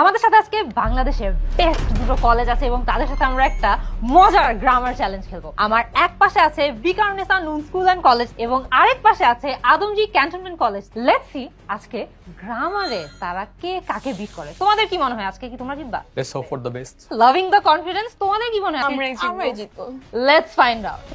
আমাদের সাথে আজকে বাংলাদেশের বেস্ট দুটো কলেজ আছে এবং তাদের সাথে আমরা একটা মজার গ্রামার চ্যালেঞ্জ খেলব। আমার এক পাশে আছে বিকারনেসা নুন স্কুল অ্যান্ড কলেজ এবং আরেক পাশে আছে Adamjee cantonment college let's see আজকে গ্রামারে তারা কে কাকে বিট করে। তোমাদের কি মনে হয় আজকে কি তোমরা জিতবা? Let's hope for the best. Loving the confidence তোমাদের কি মনে হয়। আমরাই জিতবো। লেটস ফাইন্ড আউট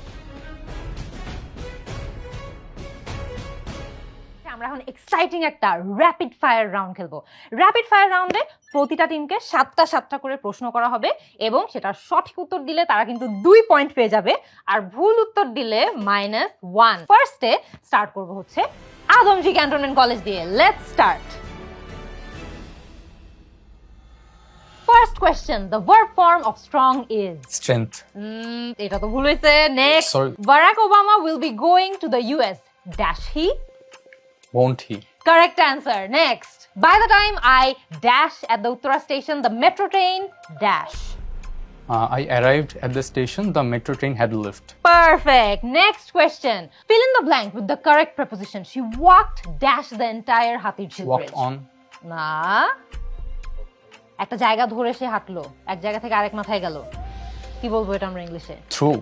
আমরা এখন এক্সাইটিং একটা র্যাপিড ফায়ার রাউন্ড খেলব। র্যাপিড ফায়ার রাউন্ডে প্রতিটা টিমকে সাতটা সাতটা করে প্রশ্ন করা হবে এবং সেটার সঠিক উত্তর দিলে তারা কিন্তু দুই পয়েন্ট পেয়ে যাবে। আর ভুল উত্তর দিলে মাইনাস ওয়ান ফার্স্টে স্টার্ট করব হচ্ছে আদমজি ক্যান্টনমেন্ট কলেজ দিয়ে। Let's start first question the verb form of strong is. Mm, এটা তো ভুল হয়েছে next. Barack Obama will be going to the US dash he Won't he? Correct answer. Next. By the time I dash at the Uttara station, the metro train dash. Uh, I arrived at the station. The metro train had left. Perfect. Next question. Fill in the blank with the correct preposition. She walked dash the entire Hatir Jhil Walked bridge. on. না একটা জায়গা ধরে সে হাঁটলো এক জায়গা থেকে আরেক মাথায় গেল কি বলব এটা আমরা ইংলিশে Through.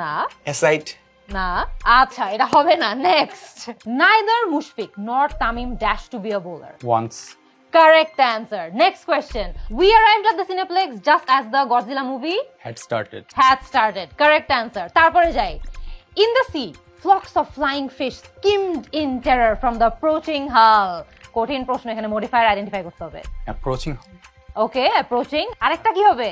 না aside না আচ্ছা এটা হবে না next neither Mushfiq nor Tamim dash to be a bowler Once. Correct answer. Next question. We arrived at the Cineplex just as the Godzilla movie Had started. had started. Correct answer. তারপরে যাই. In the sea, flocks of flying fish skimmed in terror from the approaching hull. কঠিন প্রশ্ন এখানে modifier identify করতে হবে Approaching. ওকে approaching আরেকটা কি হবে?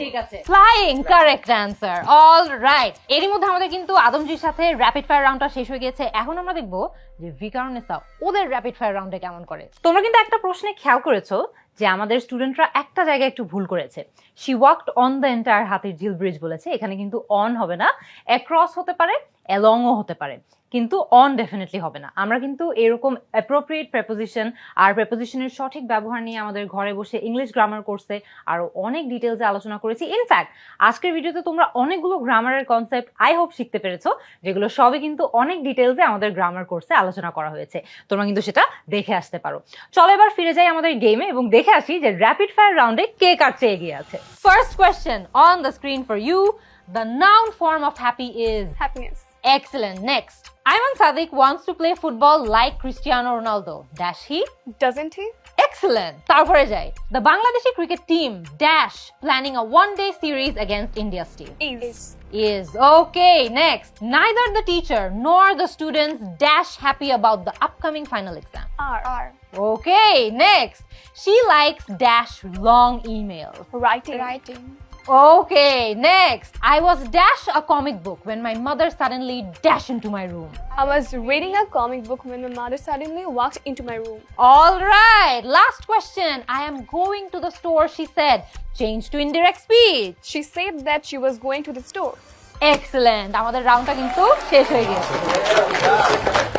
ঠিক আছে। Flying correct answer all right এরই মধ্যে আমাদের কিন্তু আদমজির সাথে র্যাপিড ফায়ার রাউন্ডটা শেষ হয়ে গেছে এখন আমরা দেখব যে ভিকারনেসা ওদের র্যাপিড ফায়ার রাউন্ডে কেমন করে। তোমরা কিন্তু একটা প্রশ্নে খেয়াল করেছ যে আমাদের স্টুডেন্টরা একটা জায়গায় একটু ভুল করেছে। She walked on the entire Hatir Jheel bridge বলেছে। এখানে কিন্তু অন হবে না। অ্যাক্রস হতে পারে অ্যালংও হতে পারে। কিন্তু অন ডেফিনেটলি হবে না। আমরা কিন্তু এরকম অ্যাপ্রোপ্রিয়েট প্রেপোজিশন আর প্রেপোজিশনের সঠিক ব্যবহার নিয়ে আমাদের ঘরে বসে ইংলিশ গ্রামার কোর্সে আরও অনেক ডিটেলসে আলোচনা করেছি। ইনফ্যাক্ট আজকের ভিডিওতে তোমরা অনেকগুলো গ্রামারের কনসেপ্ট আই হোপ শিখতে পেরেছ, যেগুলো সবই কিন্তু অনেক ডিটেলসে আমাদের গ্রামার কোর্সে আলোচনা করা হয়েছে। তোমরা কিন্তু সেটা দেখে আসতে পারো। চলো এবার ফিরে যাই আমাদের গেমে এবং দেখে আসি যে র্যাপিড ফায়ার রাউন্ডে কে কার চেয়ে এগিয়ে আছে। First question on the screen for you the noun form of happy is happiness. Excellent. Next. Ayman Sadiq wants to play football like Cristiano Ronaldo. Dash he? doesn't he Excellent. তারপরে যাই The Bangladeshi cricket team dash planning a one-day series against India's team. is Is okay. Next. Neither the teacher nor the students dash happy about the upcoming final exam. are are Okay. Next. She likes dash long emails. writing writing Okay. Next. I was dash a comic book when my mother suddenly dash into my room. I was reading a comic book when my mother suddenly walked into my room All right, last question. I am going to the store, she said. Change to indirect speech. she said that she was going to the store Excellent. আমাদের রাউন্ডটা কিন্তু শেষ হয়ে গিয়েছে।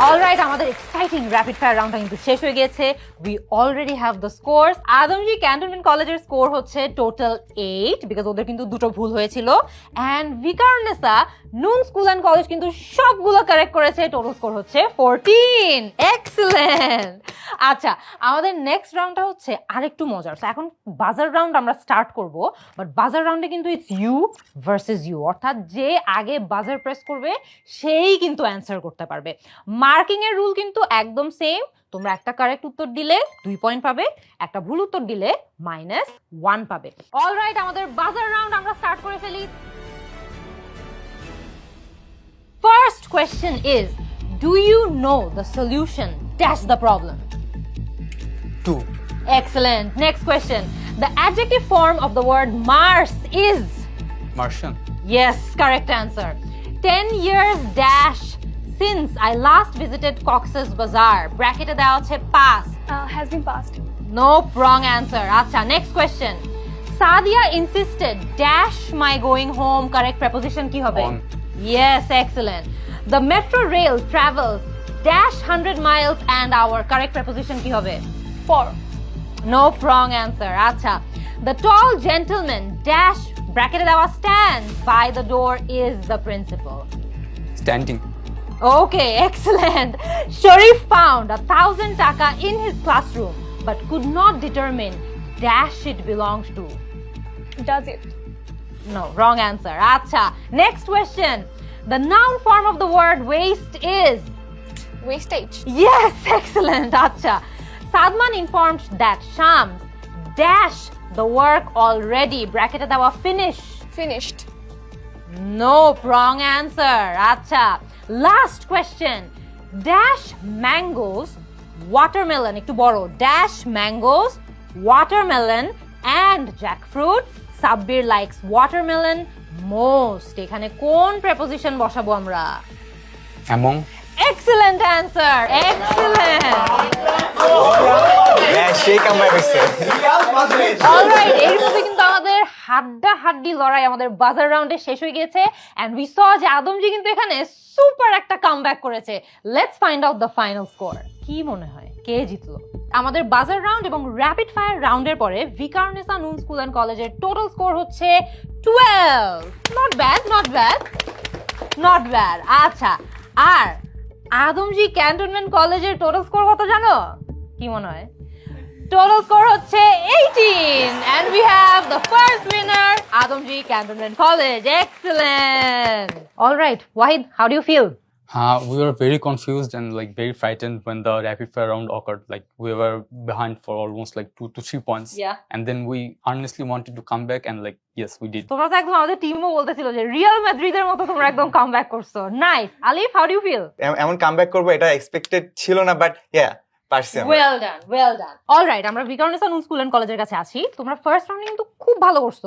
Alright আমাদের exciting rapid fire রাউন্ডটা কিন্তু শেষ হয়ে গিয়েছে। We already have the scores Adamjee cantonment কলেজের স্কোর হচ্ছে টোটাল এইট বিকজ ওদের কিন্তু দুটো ভুল হয়েছিল। And Viqarunnisa Noon school and college কিন্তু সবগুলো কারেক্ট করেছে। টোটাল স্কোর হচ্ছে ফোরটিন এক্সেলেন্ট আচ্ছা আমাদের নেক্সট রাউন্ডটা হচ্ছে আরেকটু মজার। So, এখন বাজার রাউন্ড আমরা স্টার্ট করব বাট বাজার রাউন্ডে কিন্তু ইটস ইউ ভার্সেস ইউ অর্থাৎ যে আগে বাজার প্রেস করবে সেই কিন্তু অ্যান্সার করতে পারবে। মার্কিং এর রুল কিন্তু একদম সেম তোমরা একটা কারেক্ট উত্তর দিলে দুই পয়েন্ট পাবে একটা ভুল উত্তর দিলে মাইনাস ওয়ান পাবে। অলরাইট আমাদের বাজার রাউন্ড আমরা স্টার্ট করে ফেলি। First question is Do you know the solution? Dash the problem. Two. Excellent. Next question. The adjective form of the word Mars is. Martian. Yes, correct answer. 10 years dash since I last visited Cox's Bazaar. Bracketed দেওয়া আছে pass. uh, has been passed Nope, wrong answer. আচ্ছা, next question. Sadia insisted dash my going home. Correct preposition কি হবে? On. Yes, excellent. The metro rail travels dash 100 miles an hour. Correct preposition কি হবে? for Nope, wrong answer. আচ্ছা. The tall gentleman dash bracket দেওয়া stands by the door is the principal. Standing. Okay, excellent. Sharif found a thousand taka in his classroom but could not determine dash it belongs to? Does it? No, wrong answer. Acha. Next question. The noun form of the word waste is. Wastage. Yes, excellent. Acha. Sadman informed that Shams dash the work already. Bracketed our finish. Finished. Nope, wrong answer. Acha. Last question. Dash mangoes, watermelon, একটু বড়. Dash mangoes, watermelon and jackfruit. Sabbir likes watermelon most. এখানে কোন preposition বসাবো আমরা? Among Excellent answer. Excellent. সেই কামাই হয়েছে alright এর মধ্যে কিন্তু আমাদের হাড্ডা হাড্ডি লড়াই আমাদের বাজার রাউন্ডে শেষ হয়ে গিয়েছে এন্ড উই স যে আদমজি কিন্তু এখানে সুপার একটা কামব্যাক করেছে let's find out the final score কি মনে হয় কে জিতলো আমাদের বাজার রাউন্ড এবং র্যাপিড ফায়ার রাউন্ডের পরে ভিকারনেসা নুন স্কুল অ্যান্ড কলেজের টোটাল স্কোর হচ্ছে twelve not bad not bad not bad আচ্ছা আর আদমজি ক্যান্টনমেন্ট কলেজের টোটাল স্কোর কত জানো? কি মনে হয়? টোটাল স্কোর হচ্ছে 18 and we have the first winner Adamji Cantonment College excellent. All right, Wahid, how do you feel? Uh, we were very confused and like very frightened when the rapid fire round occurred. Like we were behind for almost like two to three points. Yeah. And then we honestly wanted to come back and like yes, we did. তোমরা তো একদম আমাদের টিমও বলতেছিল যে Real ম্যাড্রিদের মতো তোমরা একদম comeback করছ। Nice Alif how do you feel M- এমন কামব্যাক করব এটা এক্সপেক্টেড ছিল না বাট ইয়া পারছি well done well done alright আমরা বিকারনেসা স্কুল এন্ড কলেজের কাছে আছি। তোমরা ফার্স্ট রাউন্ডে কিন্তু খুব ভালো করছ।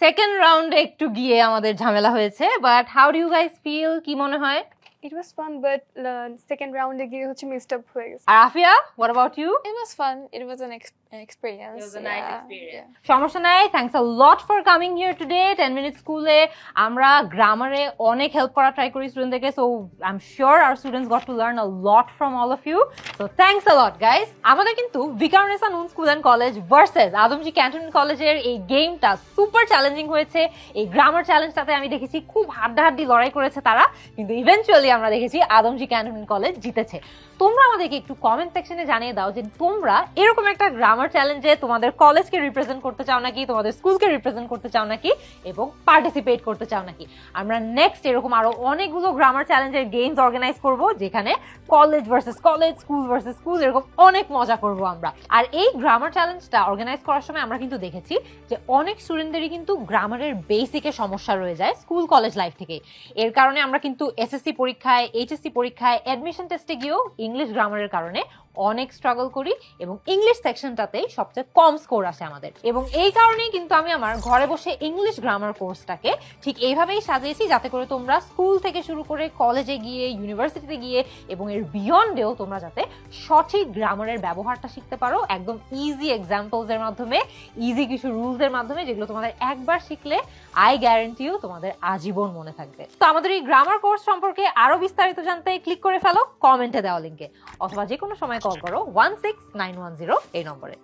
সেকেন্ড রাউন্ডে একটু গিয়ে আমাদের ঝামেলা হয়েছে but how do you guys feel কি মনে হয়? It was fun, but uh, second round গিয়ে হচ্ছে messed up হয়ে গেছে. আর Afia what about you It was fun. It was an, ex- experience. A nice yeah, experience. yeah. সমস্যা নাই thanks a lot for coming here today ten minute স্কুলে আমরা গ্রামারে অনেক হেল্প করা ট্রাই করি স্টুডেন্টদেরকে so I am sure R students got to learn a lot from all of you so thanks a lot guys আমাদের কিন্তু Viqarunnisa Noon school and college versus Adamjee cantonment কলেজের এই গেমটা সুপার চ্যালেঞ্জিং হয়েছে এই grammar চ্যালেঞ্জটাতে আমি দেখেছি খুব হাড্ডাহাড্ডি লড়াই করেছে তারা কিন্তু ইভেনচুয়ালি আমরা দেখেছি আদমজি ক্যান্টনমেন্ট কলেজ জিতেছে। তোমরা আমাদেরকে একটু কমেন্ট সেকশনে জানিয়ে দাও যে তোমরা এরকম একটা গ্রামার চ্যালেঞ্জে তোমাদের কলেজকে রিপ্রেজেন্ট করতে চাও নাকি, তোমাদের স্কুলকে রিপ্রেজেন্ট করতে চাও নাকি এবং পার্টিসিপেট করতে চাও নাকি? আমরা নেক্সট এরকম আরও অনেকগুলো গ্রামার চ্যালেঞ্জের গেমস অর্গানাইজ করব, যেখানে college versus college school versus school এরকম অনেক মজা করব আমরা। আর এই গ্রামার চ্যালেঞ্জটা অর্গানাইজ করার সময় আমরা কিন্তু দেখেছি যে অনেক স্টুডেন্টদেরই কিন্তু গ্রামারের বেসিকে সমস্যা রয়ে যায় স্কুল কলেজ লাইফ থেকে। এর কারণে আমরা কিন্তু এসএসসি পরীক্ষায় এইচএসসি পরীক্ষায় অ্যাডমিশন টেস্টে গিয়েও ইংলিশ গ্রামারের কারণে অনেক স্ট্রাগল করি এবং ইংলিশ সেকশনটাতেই সবচেয়ে কম স্কোর আসে আমাদের। এবং এই কারণেই কিন্তু আমি আমার ঘরে বসে ইংলিশ গ্রামার কোর্সটাকে ঠিক এইভাবেই সাজিয়েছি যাতে করে তোমরা স্কুল থেকে শুরু করে কলেজে গিয়ে ইউনিভার্সিটিতে গিয়ে এবং এর বিয়ন্ডেও তোমরা যাতে সঠিক গ্রামারের ব্যবহারটা শিখতে পারো। একদম ইজি এক্সাম্পলস এর মাধ্যমে ইজি কিছু রুলস এর মাধ্যমে যেগুলো তোমাদের একবার শিখলে আই গ্যারান্টিও তোমাদের আজীবন মনে থাকবে। তো আমাদের এই গ্রামার কোর্স সম্পর্কে আরও বিস্তারিত জানতে ক্লিক করে ফেলো কমেন্টে দেওয়া লিঙ্কে অথবা যে কোনো সময় কল করো one six nine one zero এই নম্বরে।